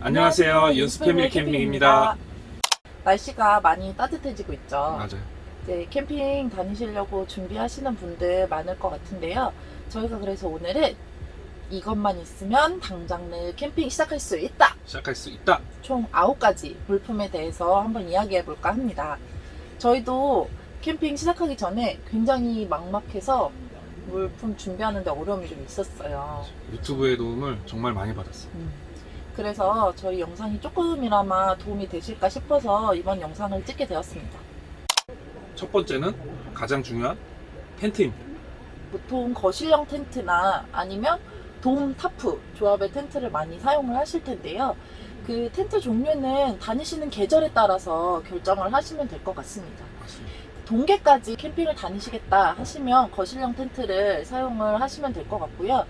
안녕하세요. 윤스 패밀리 캠핑입니다. 날씨가 많이 따뜻해지고 있죠. 맞아요. 이제 캠핑 다니시려고 준비하시는 분들 많을 것 같은데요. 저희가 그래서 오늘은 이것만 있으면 당장 내일 캠핑 시작할 수 있다. 시작할 수 있다. 총 9가지 물품에 대해서 한번 이야기해 볼까 합니다. 저희도 캠핑 시작하기 전에 굉장히 막막해서 물품 준비하는데 어려움이 좀 있었어요. 유튜브의 도움을 정말 많이 받았어요. 그래서 저희 영상이 조금이나마 도움이 되실까 싶어서 이번 영상을 찍게 되었습니다. 첫 번째는 가장 중요한 텐트입니다. 보통 거실형 텐트나 아니면 돔 타프 조합의 텐트를 많이 사용을 하실 텐데요. 그 텐트 종류는 다니시는 계절에 따라서 결정을 하시면 될 것 같습니다. 맞습니다. 동계까지 캠핑을 다니시겠다 하시면 거실형 텐트를 사용을 하시면 될 것 같고요.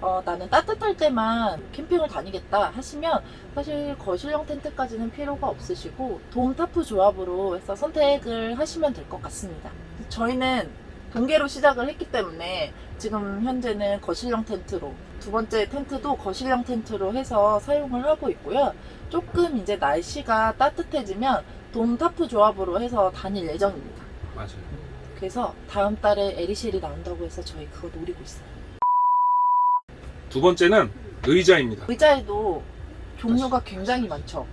어, 나는 따뜻할 때만 캠핑을 다니겠다 하시면 사실 거실형 텐트까지는 필요가 없으시고 돔 타프 조합으로 해서 선택을 하시면 될 것 같습니다. 저희는 동계로 시작을 했기 때문에 지금 현재는 거실형 텐트로 두 번째 텐트도 거실형 텐트로 해서 사용을 하고 있고요. 조금 이제 날씨가 따뜻해지면 돔 타프 조합으로 해서 다닐 예정입니다. 맞아요. 그래서 다음 달에 에리실이 나온다고 해서 저희 그거 노리고 있어요. 두 번째는 의자입니다. 의자에도 종류가 굉장히 많죠.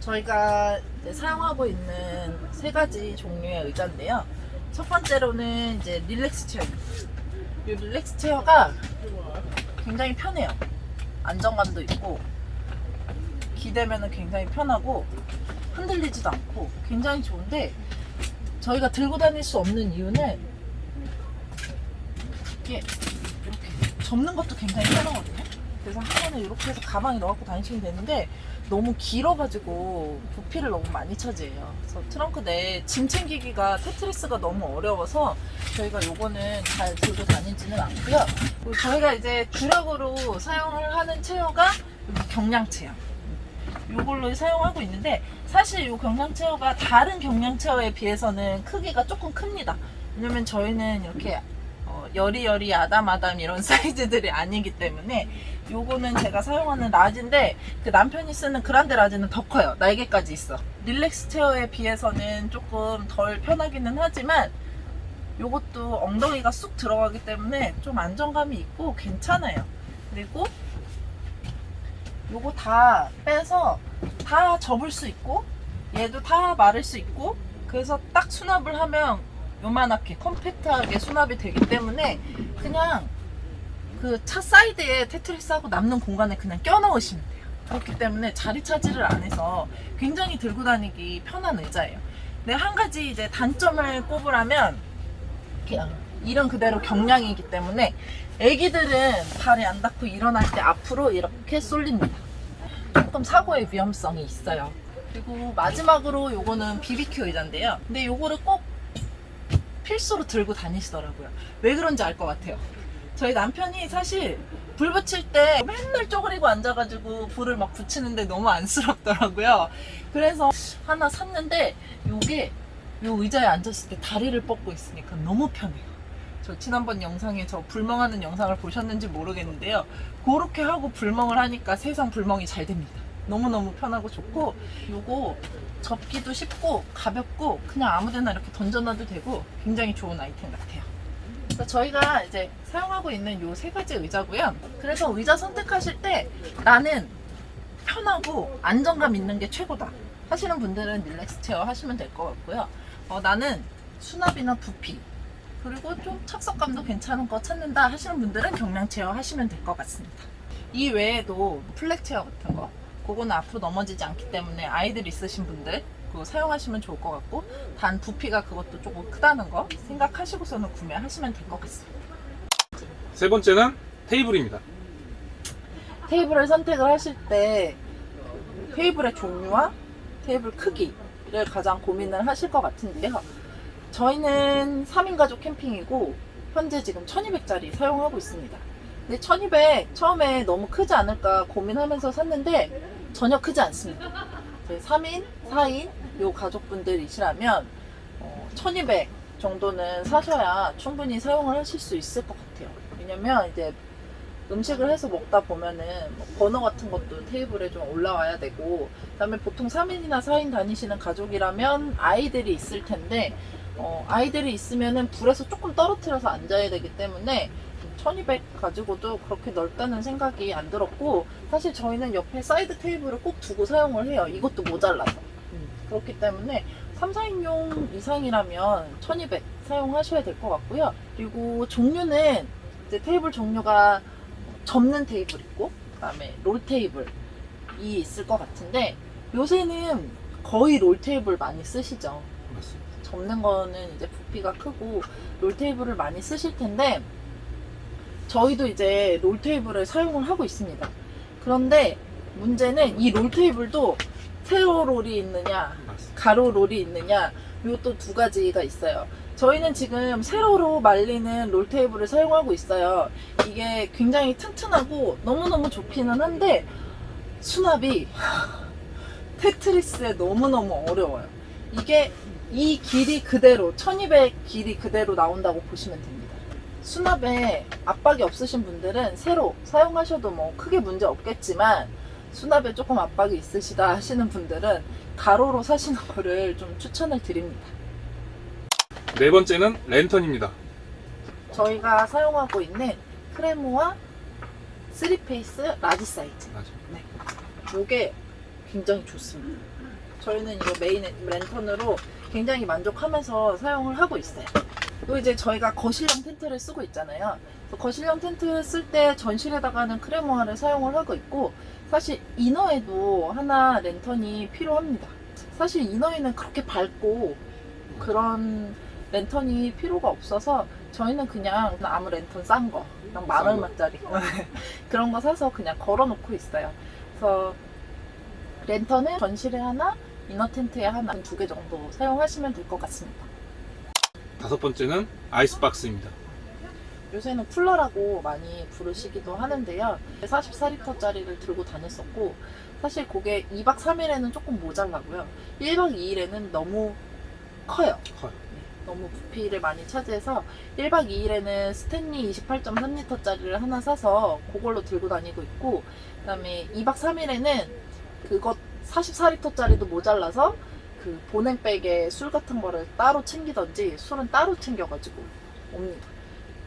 저희가 이제 사용하고 있는 세 가지 종류의 의자인데요. 첫 번째로는 이제 릴렉스 체어입니다. 이 릴렉스 체어가 굉장히 편해요. 안정감도 있고 기대면은 굉장히 편하고 흔들리지도 않고 굉장히 좋은데 저희가 들고 다닐 수 없는 이유는 이게 이렇게 접는 것도 굉장히 편하거든요. 그래서 한 번에 이렇게 해서 가방에 넣어갖고 다니시면 되는데 너무 길어가지고 부피를 너무 많이 차지해요. 그래서 트렁크 내에 짐 챙기기가 테트리스가 너무 어려워서 저희가 요거는 잘 들고 다니지는 않고요. 그리고 저희가 이제 주력으로 사용을 하는 체어가 경량 체어. 요걸로 사용하고 있는데 사실 요 경량 체어가 다른 경량 체어에 비해서는 크기가 조금 큽니다. 왜냐면 저희는 이렇게 어, 여리여리 아담아담 이런 사이즈들이 아니기 때문에 요거는 제가 사용하는 라지인데 그 남편이 쓰는 그란데 라지는 더 커요. 날개까지 있어. 릴렉스 체어에 비해서는 조금 덜 편하기는 하지만 요것도 엉덩이가 쑥 들어가기 때문에 좀 안정감이 있고 괜찮아요. 그리고 요거 다 빼서 다 접을 수 있고 얘도 다 마를 수 있고 그래서 딱 수납을 하면 요만하게 컴팩트하게 수납이 되기 때문에 그냥 그 차 사이드에 테트리스하고 남는 공간에 그냥 껴넣으시면 돼요. 그렇기 때문에 자리 차지를 안 해서 굉장히 들고 다니기 편한 의자예요. 근데 한 가지 이제 단점을 꼽으라면 그냥 이름 그대로 경량이기 때문에 애기들은 발이 안 닿고 일어날 때 앞으로 이렇게 쏠립니다. 조금 사고의 위험성이 있어요. 그리고 마지막으로 요거는 BBQ 의자인데요. 근데 요거를 꼭 필수로 들고 다니시더라고요. 왜 그런지 알 것 같아요. 저희 남편이 사실 불 붙일 때 맨날 쪼그리고 앉아가지고 불을 막 붙이는데 너무 안쓰럽더라고요. 그래서 하나 샀는데 요게 요 의자에 앉았을 때 다리를 뻗고 있으니까 너무 편해요. 저 지난번 영상에 저 불멍하는 영상을 보셨는지 모르겠는데요. 그렇게 하고 불멍을 하니까 세상 불멍이 잘 됩니다. 너무너무 편하고 좋고 요거 접기도 쉽고 가볍고 그냥 아무데나 이렇게 던져놔도 되고 굉장히 좋은 아이템 같아요. 그래서 저희가 이제 사용하고 있는 요 세 가지 의자고요. 그래서 의자 선택하실 때 나는 편하고 안정감 있는 게 최고다 하시는 분들은 릴렉스 체어 하시면 될 것 같고요. 어, 나는 수납이나 부피 그리고 좀 착석감도 괜찮은 거 찾는다 하시는 분들은 경량 체어 하시면 될 것 같습니다. 이 외에도 플렉 체어 같은 거 그거는 앞으로 넘어지지 않기 때문에 아이들 있으신 분들 그거 사용하시면 좋을 것 같고 단 부피가 그것도 조금 크다는 거 생각하시고서는 구매하시면 될 것 같습니다. 세 번째는 테이블입니다. 테이블을 선택을 하실 때 테이블의 종류와 테이블 크기를 가장 고민을 하실 것 같은데요. 저희는 3인 가족 캠핑이고 현재 지금 1200짜리 사용하고 있습니다. 근데 1200 처음에 너무 크지 않을까 고민하면서 샀는데 전혀 크지 않습니다. 저희 3인, 4인 요 가족분들이시라면 어, 1200 정도는 사셔야 충분히 사용을 하실 수 있을 것 같아요. 왜냐면 이제 음식을 해서 먹다 보면은 뭐 버너 같은 것도 테이블에 좀 올라와야 되고 그다음에 보통 3인이나 4인 다니시는 가족이라면 아이들이 있을 텐데 어, 아이들이 있으면은 불에서 조금 떨어뜨려서 앉아야 되기 때문에 1200 가지고도 그렇게 넓다는 생각이 안 들었고 사실 저희는 옆에 사이드 테이블을 꼭 두고 사용을 해요. 이것도 모자라서. 음, 그렇기 때문에 3, 4인용 이상이라면 1200 사용하셔야 될 것 같고요. 그리고 종류는 이제 테이블 종류가 접는 테이블 있고 그 다음에 롤 테이블이 있을 것 같은데 요새는 거의 롤 테이블 많이 쓰시죠. 맞습니다. 접는 거는 이제 부피가 크고 롤 테이블을 많이 쓰실 텐데 저희도 이제 롤 테이블을 사용을 하고 있습니다. 그런데 문제는 이 롤 테이블도 세로 롤이 있느냐. 가로 롤이 있느냐 이것도 두 가지가 있어요. 저희는 지금 세로로 말리는 롤 테이블을 사용하고 있어요. 이게 굉장히 튼튼하고 너무너무 좋기는 한데 수납이 테트리스에 너무너무 어려워요. 이게 이 길이 그대로 1200 길이 그대로 나온다고 보시면 됩니다. 수납에 압박이 없으신 분들은 세로 사용하셔도 뭐 크게 문제 없겠지만 수납에 조금 압박이 있으시다 하시는 분들은 가로로 사시는 거를 좀 추천을 드립니다. 네 번째는 랜턴입니다. 저희가 사용하고 있는 크레모와 3페이스 라지 사이즈. 맞아요. 요게 굉장히 좋습니다. 저희는 이거 메인 랜턴으로 굉장히 만족하면서 사용을 하고 있어요. 또 이제 저희가 거실형 텐트를 쓰고 있잖아요. 거실형 텐트 쓸 때 전실에다가는 크레모아를 사용을 하고 있고 사실 이너에도 하나 랜턴이 필요합니다. 사실 이너에는 그렇게 밝고 그런 랜턴이 필요가 없어서 저희는 그냥 아무 랜턴 싼 거, 그냥 만싼 거. 얼마짜리 그런 거 사서 그냥 걸어놓고 있어요. 그래서 랜턴은 전실에 하나, 이너 텐트에 하나 두 개 정도 사용하시면 될 것 같습니다. 다섯 번째는 아이스박스입니다. 요새는 쿨러라고 많이 부르시기도 하는데요. 44리터짜리를 들고 다녔었고 사실 그게 2박 3일에는 조금 모자라고요. 1박 2일에는 너무 커요. 커요. 너무 부피를 많이 차지해서 1박 2일에는 스탠리 28.3리터짜리를 하나 사서 그걸로 들고 다니고 있고 그다음에 2박 3일에는 그것 44리터짜리도 모자라서 그 보냉백에 술 같은 거를 따로 챙기던지 술은 따로 챙겨가지고 옵니다.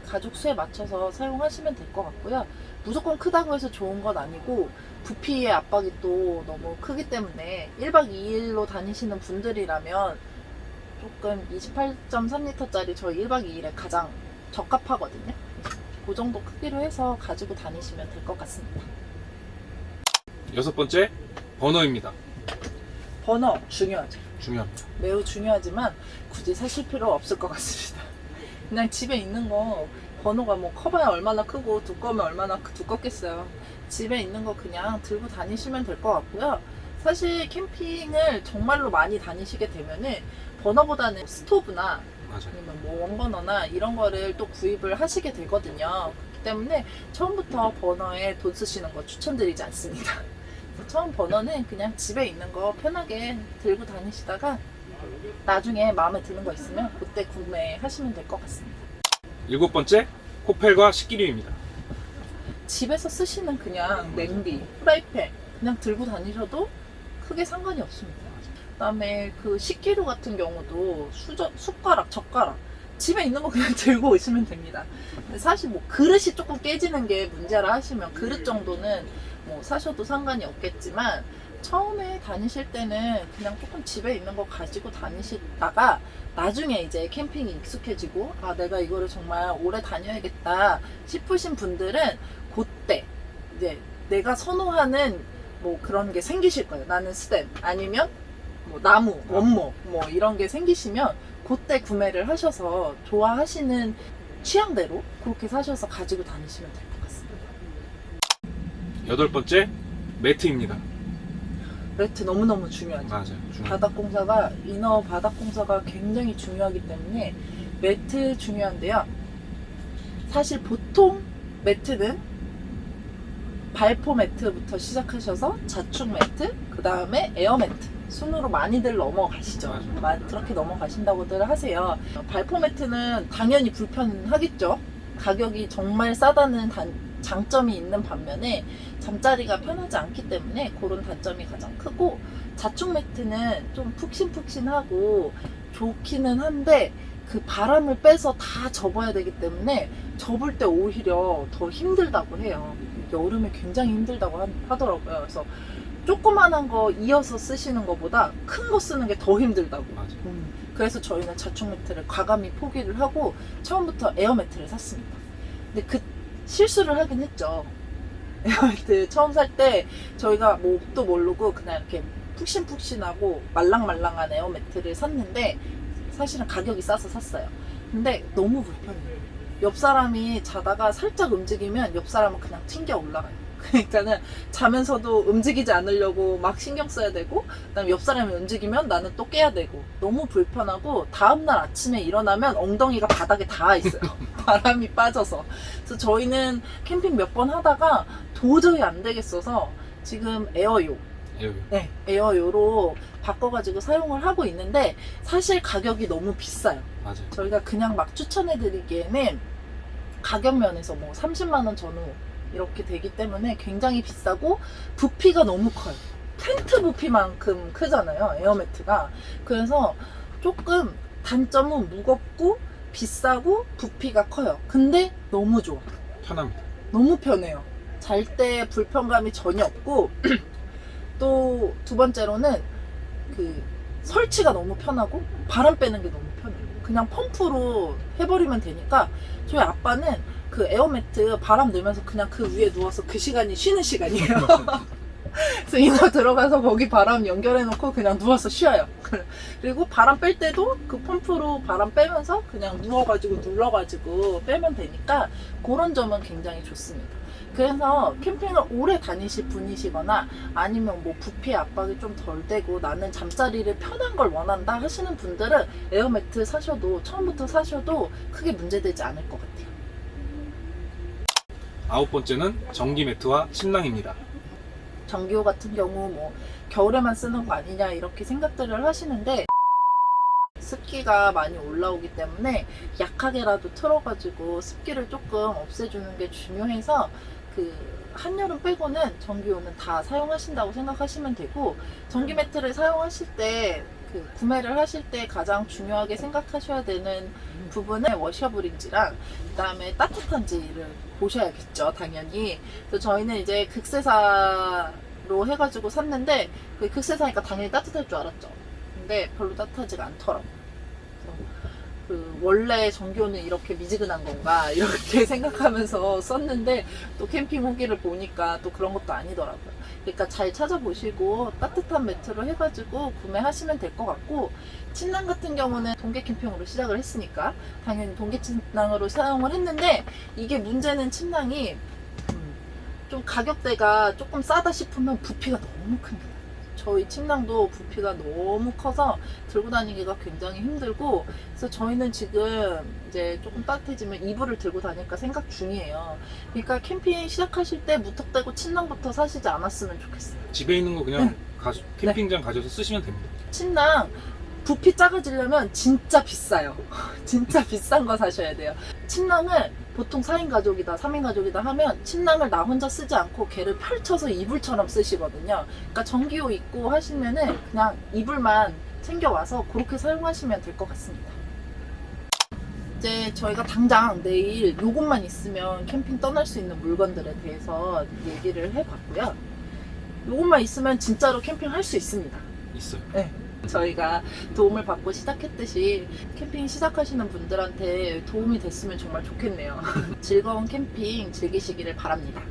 가족 수에 맞춰서 사용하시면 될 것 같고요. 무조건 크다고 해서 좋은 건 아니고 부피의 압박이 또 너무 크기 때문에 1박 2일로 다니시는 분들이라면 조금 28.3리터짜리 저희 1박 2일에 가장 적합하거든요. 그 정도 크기로 해서 가지고 다니시면 될 것 같습니다. 여섯 번째 버너입니다. 버너 중요하죠. 중요합니다. 매우 중요하지만 굳이 사실 필요 없을 것 같습니다. 그냥 집에 있는 거 번호가 뭐 커봐야 얼마나 크고 두꺼우면 얼마나 크- 두껍겠어요. 집에 있는 거 그냥 들고 다니시면 될 것 같고요. 사실 캠핑을 정말로 많이 다니시게 되면은 버너보다는 스토브나 맞아요. 아니면 뭐 원버너나 이런 거를 또 구입을 하시게 되거든요. 그렇기 때문에 처음부터 버너에 돈 쓰시는 거 추천드리지 않습니다. 처음 버너는 그냥 집에 있는 거 편하게 들고 다니시다가 나중에 마음에 드는 거 있으면 그때 구매하시면 될 것 같습니다. 일곱 번째 코펠과 식기류입니다. 집에서 쓰시는 그냥 냄비, 프라이팬 그냥 들고 다니셔도 크게 상관이 없습니다. 그다음에 그 식기류 같은 경우도 수저, 숟가락, 젓가락 집에 있는 거 그냥 들고 오시면 됩니다. 사실 뭐 그릇이 조금 깨지는 게 문제라 하시면 그릇 정도는 뭐 사셔도 상관이 없겠지만 처음에 다니실 때는 그냥 조금 집에 있는 거 가지고 다니시다가 나중에 이제 캠핑이 익숙해지고 아 내가 이거를 정말 오래 다녀야겠다 싶으신 분들은 그때 이제 내가 선호하는 뭐 그런 게 생기실 거예요. 나는 스템 아니면 뭐 나무, 원목 뭐 이런 게 생기시면 그때 구매를 하셔서 좋아하시는 취향대로 그렇게 사셔서 가지고 다니시면 될 것 같습니다. 여덟 번째 매트입니다. 매트 너무너무 중요하죠. 맞아요. 중요합니다. 바닥 공사가 이너 바닥 공사가 굉장히 중요하기 때문에 매트 중요한데요. 사실 보통 매트는 발포 매트부터 시작하셔서 자축 매트, 그 다음에 에어 매트 순으로 많이들 넘어가시죠. 맞아요. 마- 그렇게 넘어가신다고들 하세요. 발포 매트는 당연히 불편하겠죠. 가격이 정말 싸다는 단, 장점이 있는 반면에 잠자리가 편하지 않기 때문에 그런 단점이 가장 크고 자충 매트는 좀 푹신푹신하고 좋기는 한데 그 바람을 빼서 다 접어야 되기 때문에 접을 때 오히려 더 힘들다고 해요. 여름에 굉장히 힘들다고 하- 하더라고요. 그래서 조그만한 거 이어서 쓰시는 것보다 큰 거 쓰는 게 더 힘들다고. 맞아. 음, 그래서 저희는 자충 매트를 과감히 포기를 하고 처음부터 에어 매트를 샀습니다. 근데 그 실수를 하긴 했죠. 매트 처음 살 때 저희가 뭐 옵도 모르고 그냥 이렇게 푹신푹신하고 말랑말랑한 에어 매트를 샀는데 사실은 가격이 싸서 샀어요. 근데 너무 불편해요. 옆 사람이 자다가 살짝 움직이면 옆 사람은 그냥 튕겨 올라가요. 그러니까는 자면서도 움직이지 않으려고 막 신경 써야 되고 그다음에 옆 사람이 움직이면 나는 또 깨야 되고 너무 불편하고 다음 날 아침에 일어나면 엉덩이가 바닥에 닿아 있어요 바람이 빠져서 그래서 저희는 캠핑 몇 번 하다가 도저히 안 되겠어서 지금 에어요 에어요. 네, 에어요로 바꿔가지고 사용을 하고 있는데 사실 가격이 너무 비싸요 맞아. 저희가 그냥 막 추천해드리기에는 가격 면에서 뭐 30만 원 전후 이렇게 되기 때문에 굉장히 비싸고 부피가 너무 커요. 텐트 부피만큼 크잖아요. 에어매트가. 그래서 조금 단점은 무겁고 비싸고 부피가 커요. 근데 너무 좋아. 편합니다. 너무 편해요. 잘 때 불편감이 전혀 없고 또 두 번째로는 그 설치가 너무 편하고 바람 빼는 게 너무 편해요. 그냥 펌프로 해버리면 되니까 저희 아빠는 그 에어매트 바람 넣으면서 그냥 그 위에 누워서 그 시간이 쉬는 시간이에요. 그래서 인터 들어가서 거기 바람 연결해 놓고 그냥 누워서 쉬어요. 그리고 바람 뺄 때도 그 펌프로 바람 빼면서 그냥 누워가지고 눌러가지고 빼면 되니까 그런 점은 굉장히 좋습니다. 그래서 캠핑을 오래 다니실 분이시거나 아니면 뭐 부피 압박이 좀 덜 되고 나는 잠자리를 편한 걸 원한다 하시는 분들은 에어매트 사셔도 처음부터 사셔도 크게 문제되지 않을 것 같아요. 아홉 번째는 전기 매트와 침낭입니다. 전기호 같은 경우 뭐 겨울에만 쓰는 거 아니냐 이렇게 생각들을 하시는데 습기가 많이 올라오기 때문에 약하게라도 틀어가지고 습기를 조금 없애주는 게 중요해서 그 한여름 빼고는 전기호는 다 사용하신다고 생각하시면 되고 전기 매트를 사용하실 때 그 구매를 하실 때 가장 중요하게 생각하셔야 되는 부분은 워셔블인지랑 그다음에 따뜻한지를 보셔야겠죠 당연히. 그래서 저희는 이제 극세사로 해가지고 샀는데 그 극세사니까 당연히 따뜻할 줄 알았죠. 근데 별로 따뜻하지가 않더라고요. 그래서 그 원래 전기호는 이렇게 미지근한 건가 이렇게 생각하면서 썼는데 또 캠핑 후기를 보니까 또 그런 것도 아니더라고요 그러니까 잘 찾아보시고 따뜻한 매트로 해가지고 구매하시면 될 것 같고 침낭 같은 경우는 동계 캠핑으로 시작을 했으니까 당연히 동계 침낭으로 사용을 했는데 이게 문제는 침낭이 음, 좀 가격대가 조금 싸다 싶으면 부피가 너무 큽니다. 저희 침낭도 부피가 너무 커서 들고 다니기가 굉장히 힘들고 그래서 저희는 지금 이제 조금 따뜻해지면 이불을 들고 다닐까 생각 중이에요. 그러니까 캠핑 시작하실 때 무턱대고 침낭부터 사시지 않았으면 좋겠어요. 집에 있는 거 그냥 가서 캠핑장 가셔서 쓰시면 됩니다. 침낭 부피 작아지려면 진짜 비싸요. 진짜 비싼 거 사셔야 돼요. 침낭을 보통 4인 가족이다, 3인 가족이다 하면 침낭을 나 혼자 쓰지 않고 걔를 펼쳐서 이불처럼 쓰시거든요. 그러니까 전기호 입고 하시면은 그냥 이불만 챙겨와서 그렇게 사용하시면 될 것 같습니다. 이제 저희가 당장 내일 요것만 있으면 캠핑 떠날 수 있는 물건들에 대해서 얘기를 해봤고요. 요것만 있으면 진짜로 캠핑 할 수 있습니다. 있어요. 저희가 도움을 받고 시작했듯이 캠핑 시작하시는 분들한테 도움이 됐으면 정말 좋겠네요. 즐거운 캠핑 즐기시기를 바랍니다.